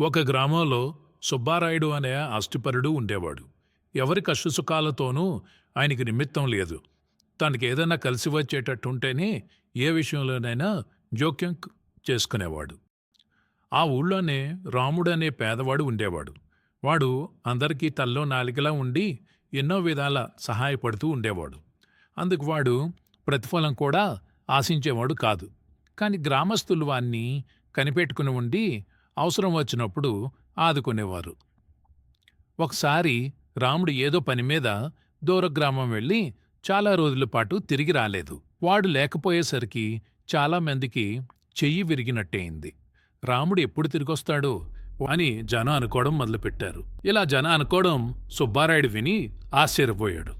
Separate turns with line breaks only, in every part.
ఒక గ్రామంలో సుబ్బారాయుడు అనే అష్టిపరుడు ఉండేవాడు. ఎవరి కష్టసుఖాలతోనూ ఆయనకి నిమిత్తం లేదు. తనకి ఏదైనా కలిసి వచ్చేటట్టుంటేనే ఏ విషయంలోనైనా జోక్యం చేసుకునేవాడు. ఆ ఊళ్ళోనే రాముడు అనే పేదవాడు ఉండేవాడు. వాడు అందరికీ తల్లో నాలికలా ఉండి ఎన్నో విధాల సహాయపడుతూ ఉండేవాడు. అందుకు వాడు ప్రతిఫలం కూడా ఆశించేవాడు కాదు. కానీ గ్రామస్తులు వాణ్ణి కనిపెట్టుకుని ఉండి అవసరం వచ్చినప్పుడు ఆదుకునేవారు. ఒకసారి రాముడు ఏదో పని మీద దూరగ్రామం వెళ్ళి చాలా రోజుల పాటు తిరిగి రాలేదు. వాడు లేకపోయేసరికి చాలా మందికి చెయ్యి విరిగినట్టయింది రాముడు ఎప్పుడు తిరిగొస్తాడో? అని జనం అనుకోవడం మొదలుపెట్టారు. ఇలా జనం అనుకోవడం సుబ్బారాయుడు విని ఆశ్చర్యపోయాడు.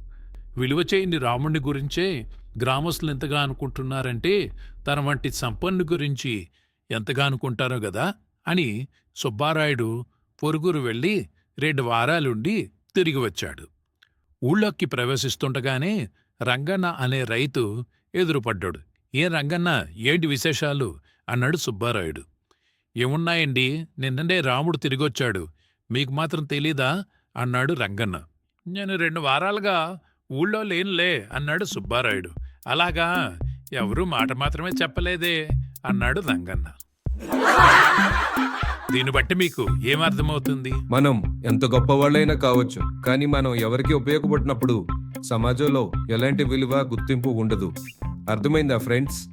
విలువ చేయని రాముడిని గురించే గ్రామస్తులు ఎంతగా అనుకుంటున్నారంటే తన వంటి సంపన్ను గురించి ఎంతగా అనుకుంటారో గదా? అని సుబ్బారాయుడు పొరుగురు వెళ్ళి రెండు వారాలుండి తిరిగి వచ్చాడు. ఊళ్ళోకి ప్రవేశిస్తుండగానే రంగన్న అనే రైతు ఎదురుపడ్డాడు. ఏ రంగన్న ఏంటి విశేషాలు? అన్నాడు సుబ్బారాయుడు. ఏమున్నాయండి? నిన్ననే రాముడు తిరిగొచ్చాడు. మీకు మాత్రం తెలీదా? అన్నాడు రంగన్న. నేను రెండు వారాలుగా ఊళ్ళో లేనులే అన్నాడు సుబ్బారాయుడు. అలాగా? ఎవరూ మాట మాత్రమే చెప్పలేదే అన్నాడు రంగన్న. దీన్ని బట్టి మీకు ఏమర్థమవుతుంది
మనం ఎంత గొప్పవాళ్ళైనా కావచ్చు కానీ మనం ఎవరికి ఉపయోగపడినప్పుడు సమాజంలో ఎలాంటి విలువ గుర్తింపు ఉండదు. అర్థమైందా ఫ్రెండ్స్?